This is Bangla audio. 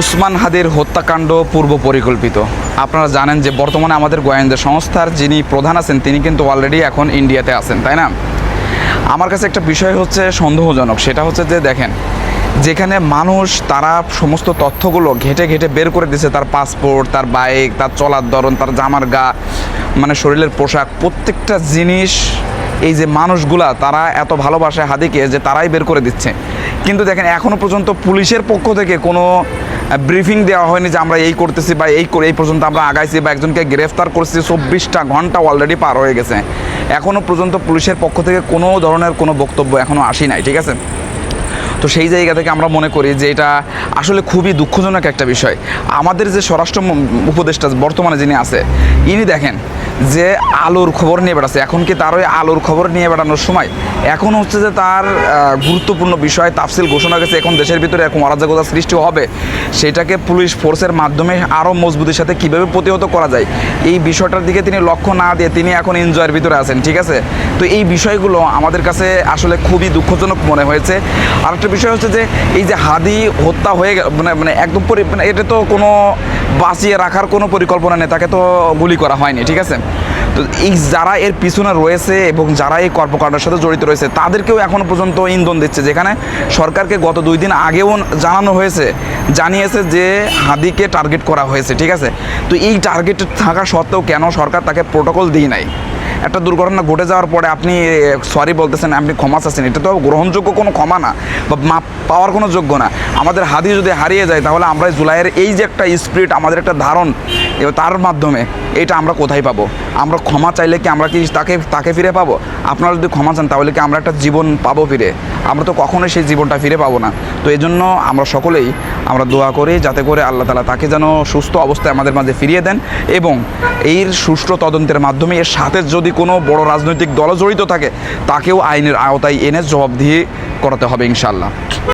উসমান হাদির হত্যাকাণ্ড পূর্ব পরিকল্পিত। আপনারা জানেন যে বর্তমানে আমাদের গোয়েন্দা সংস্থার যিনি প্রধান আছেন, তিনি কিন্তু অলরেডি এখন ইন্ডিয়াতে আছেন, তাই না? আমার কাছে একটা বিষয় হচ্ছে সন্দেহজনক, সেটা হচ্ছে যে দেখেন, যেখানে মানুষ তারা সমস্ত তথ্যগুলো ঘেটে ঘেটে বের করে দিছে, তার পাসপোর্ট তার বাইক তার চলার ধরন, তার জামার গা মানে শরীরের পোশাক, প্রত্যেকটা জিনিস, এই যে মানুষগুলা, তারা এত ভালোবাসে হাদিকে যে তারাই বের করে দিচ্ছে। কিন্তু দেখেন এখনও পর্যন্ত পুলিশের পক্ষ থেকে কোনো ব্রিফিং দেওয়া হয়নি যে আমরা এই করতেছি বা এই করে, এই পর্যন্ত আমরা আগাইছি বা একজনকে গ্রেফতার করছি। চব্বিশটা ঘণ্টা অলরেডি পার হয়ে গেছে। এখনও পর্যন্ত পুলিশের পক্ষ থেকে কোনো ধরনের কোনো বক্তব্য এখনও আসি নাই, ঠিক আছে? তো সেই জায়গা থেকে আমরা মনে করি যে এটা আসলে খুবই দুঃখজনক একটা বিষয়। আমাদের যে স্বরাষ্ট্র উপদেষ্টা বর্তমানে যিনি আছে, ইনি দেখেন যে আলোর খবর নিয়ে বেড়াচ্ছে। এখন কি তার ওই আলোর খবর নিয়ে বেড়ানোর সময়? এখন হচ্ছে যে তার গুরুত্বপূর্ণ বিষয় তাফসিল ঘোষণা গেছে এখন দেশের ভিতরে এরকম অরাজকতা সৃষ্টি হবে। সেটাকে পুলিশ ফোর্সের মাধ্যমে আরও মজবুতির সাথে কীভাবে প্রতিহত করা যায়? এই বিষয়টার দিকে তিনি লক্ষ্য না দিয়ে তিনি এখন এনজয়ের ভিতরে আছেন, ঠিক আছে? তো এই বিষয়গুলো আমাদের কাছে আসলে খুবই দুঃখজনক মনে হয়েছে। আরেকটা বিষয় হচ্ছে যে, এই যে হাদি হত্যা হয়ে মানে মানে একদম পরি মানে এটা তো কোনো বাঁচিয়ে রাখার কোনো পরিকল্পনা নেই, তাকে তো গুলি করা হয়নি, ঠিক আছে? তো এই যারা এর পিছনে রয়েছে এবং যারা এই কর্মকাণ্ডের সাথে জড়িত রয়েছে, তাদেরকেও এখনও পর্যন্ত ইন্ধন দিচ্ছে, যেখানে সরকারকে গত দুই দিন আগেও জানানো হয়েছে, জানিয়েছে যে হাদিকে টার্গেট করা হয়েছে, ঠিক আছে? তো এই টার্গেট থাকা সত্ত্বেও কেন সরকার তাকে প্রোটোকল দিই নাই? একটা দুর্ঘটনা ঘটে যাওয়ার পরে আপনি সরি বলতেছেন, আপনি ক্ষমা চাচ্ছেন। এটা তো গ্রহণযোগ্য কোনো ক্ষমা না, বা মাপ পাওয়ার কোনো যোগ্য না। আমাদের হাদি যদি হারিয়ে যায়, তাহলে আমরা জুলাইয়ের এই যে একটা স্পিরিট আমাদের একটা ধারণ এবার তার মাধ্যমে এটা আমরা কোথায় পাবো? আমরা ক্ষমা চাইলে কি আমরা কি তাকে তাকে ফিরে পাবো? আপনারা যদি ক্ষমা চান, তাহলে কি আমরা একটা জীবন পাবো ফিরে? আমরা তো কখনোই সেই জীবনটা ফিরে পাবো না। তো এই জন্য আমরা সকলেই আমরা দোয়া করি, যাতে করে আল্লাহ তালা তাকে যেন সুস্থ অবস্থায় আমাদের মাঝে ফিরিয়ে দেন এবং এর সুষ্ঠু তদন্তের মাধ্যমে, এর সাথে যদি কোনো বড় রাজনৈতিক দল জড়িত থাকে, তাকেও আইনের আওতায় এনে জবাবদিহি করাতে হবে ইনশাল্লাহ